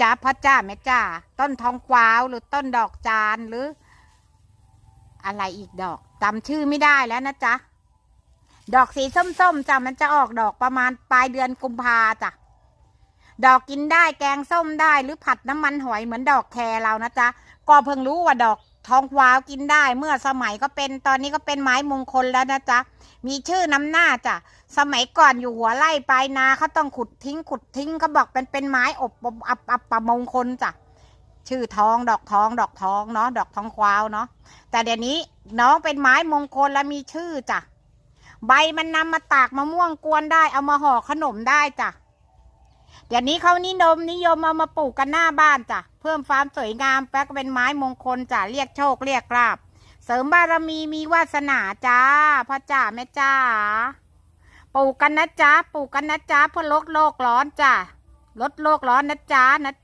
จ้าพ่อจ้าแม่จ้าต้นทองกวาวหรือต้นดอกจานหรือ อะไรอีกดอกจำชื่อไม่ได้แล้วนะจ๊ะดอกสีส้มๆจ้ะมันจะออกดอกประมาณปลายเดือนกุมภาจ้ะ ดอกกินได้แกงส้มได้หรือผัดน้ำมันหอยเหมือนดอกแครเรานะจ๊ะก็เพิ่งรู้ว่าดอกทองกวาวกินได้เมื่อสมัยก็เป็นตอนนี้ก็เป็นไม้มงคลแล้วนะจ๊ะมีชื่อนำหน้าจ้ะสมัยก่อนอยู่หัวไร่ปลายนาเขาต้องขุดทิ้งขุดทิ้งเขาบอกเป็นเป็นไม้อบอบอับอับประมงคลจ้ะชื่อทองดอกทองดอกทองเนาะดอกทองกวาวเนาะแต่เดี๋ยวนี้น้องเป็นไม้มงคลและมีชื่อจ้ะใบมันนำมาตากมะม่วงกวนได้เอามาห่อขนมได้จ้ะ เดี๋ยวนี้เขานิยมนิยมเอามาปลูกกันหน้าบ้านจ้ะ เพิ่มความสวยงามแป๊กเป็นไม้มงคลจ้ะ เรียกโชคเรียกลาบ เสริมบารมีมีวาสนาจ้าพ่อจ้าแม่จ้า ปลูกกันนะจ้าปลูกกันนะจ้าเพื่อลดโลกร้อนจ้ะ ลดโลกร้อนนะจ้านะ